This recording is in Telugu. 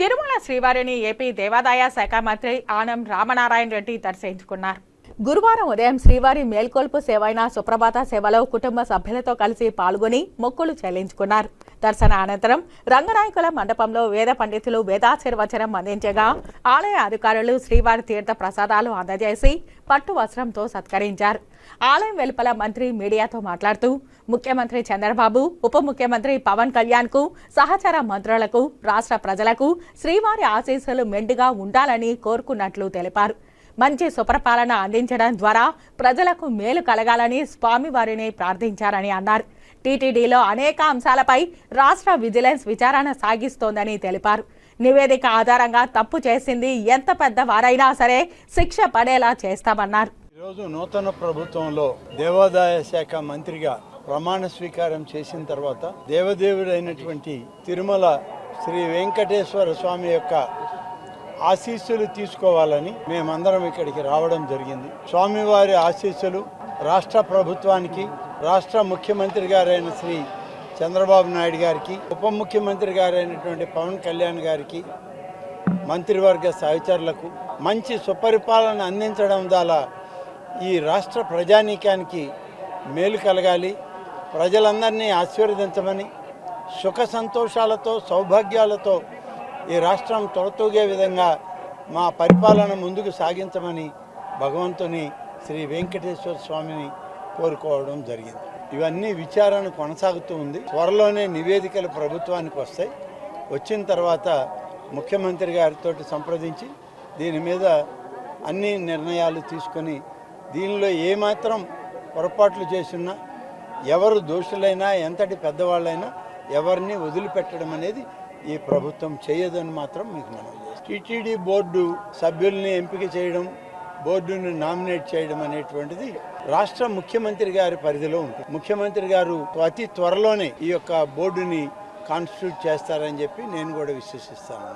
తిరుమల శ్రీవారిని ఏపీ దేవాదాయ శాఖ మంత్రి ఆనం రామనారాయణ రెడ్డి దర్శించుకున్నారు. గురువారం ఉదయం శ్రీవారి మేల్కొల్పు సేవైన సుప్రభాత సేవలో కుటుంబ సభ్యులతో కలిసి పాల్గొని మొక్కులు చెల్లించుకున్నారు. దర్శన అనంతరం రంగనాయకుల మండపంలో వేద పండితులు వేదాశీర్వచనం అందించగా ఆలయ అధికారులు శ్రీవారి తీర్థ ప్రసాదాలు అందజేసి పట్టు వస్త్రంతో సత్కరించారు. ఆలయం వెలుపల మంత్రి మీడియాతో మాట్లాడుతూ ముఖ్యమంత్రి చంద్రబాబు ఉప ముఖ్యమంత్రి పవన్ కళ్యాణ్కు సహచర మంత్రులకు రాష్ట్ర ప్రజలకు శ్రీవారి ఆశీస్సులు మెండుగా ఉండాలని కోరుకున్నట్లు తెలిపారు. మంచి సుపరపాలన అందించడం ద్వారా ప్రజలకు మేలు కలగాలని స్వామివారిని ప్రార్థించారని అన్నారు. టీటీడీలో అనేక అంశాలపై రాష్ట్ర విజిలెన్స్ విచారణ సాగిస్తోందని తెలిపారు. నివేదిక ఆధారంగా తప్పు చేసింది ఎంత పెద్ద వారైనా సరే శిక్ష పడేలా చేస్తామన్నారు. ఈరోజు నూతన ప్రభుత్వంలో దేవాదాయ శాఖ మంత్రిగా ప్రమాణ స్వీకారం చేసిన తర్వాత దేవదేవుడైనటువంటి తిరుమల శ్రీ వెంకటేశ్వర స్వామి యొక్క ఆశీస్సులు తీసుకోవాలని మేమందరం ఇక్కడికి రావడం జరిగింది. స్వామివారి ఆశీస్సులు రాష్ట్ర ప్రభుత్వానికి రాష్ట్ర ముఖ్యమంత్రి గారైన శ్రీ చంద్రబాబు నాయుడు గారికి ఉప ముఖ్యమంత్రి గారైనటువంటి పవన్ కళ్యాణ్ గారికి మంత్రివర్గ సహచరులకు మంచి సుపరిపాలన అందించడం ద్వారా ఈ రాష్ట్ర ప్రజానీకానికి మేలు కలగాలి. ప్రజలందరినీ ఆశీర్వదించమని సుఖ సంతోషాలతో సౌభాగ్యాలతో ఈ రాష్ట్రం తొలతూగే విధంగా మా పరిపాలన ముందుకు సాగించమని భగవంతుని శ్రీ వెంకటేశ్వర స్వామిని కోరుకోవడం జరిగింది. ఇవన్నీ విచారణ కొనసాగుతూ ఉంది. త్వరలోనే నివేదికలు ప్రభుత్వానికి వస్తాయి. వచ్చిన తర్వాత ముఖ్యమంత్రి గారితో సంప్రదించి దీని మీద అన్ని నిర్ణయాలు తీసుకొని దీనిలో ఏమాత్రం పొరపాట్లు చేసినా ఎవరు దోషులైనా ఎంతటి పెద్దవాళ్ళైనా ఎవరిని వదిలిపెట్టడం అనేది ఈ ప్రభుత్వం చేయదని మాత్రం మీకు మనం టీటీడీ బోర్డు సభ్యుల్ని ఎంపిక చేయడం బోర్డుని నామినేట్ చేయడం అనేటువంటిది రాష్ట్ర ముఖ్యమంత్రి గారి పరిధిలో ఉంటుంది. ముఖ్యమంత్రి గారు అతి త్వరలోనే ఈ యొక్క బోర్డుని కాన్స్టిట్యూట్ చేస్తారని చెప్పి నేను కూడా విశ్వసిస్తాను.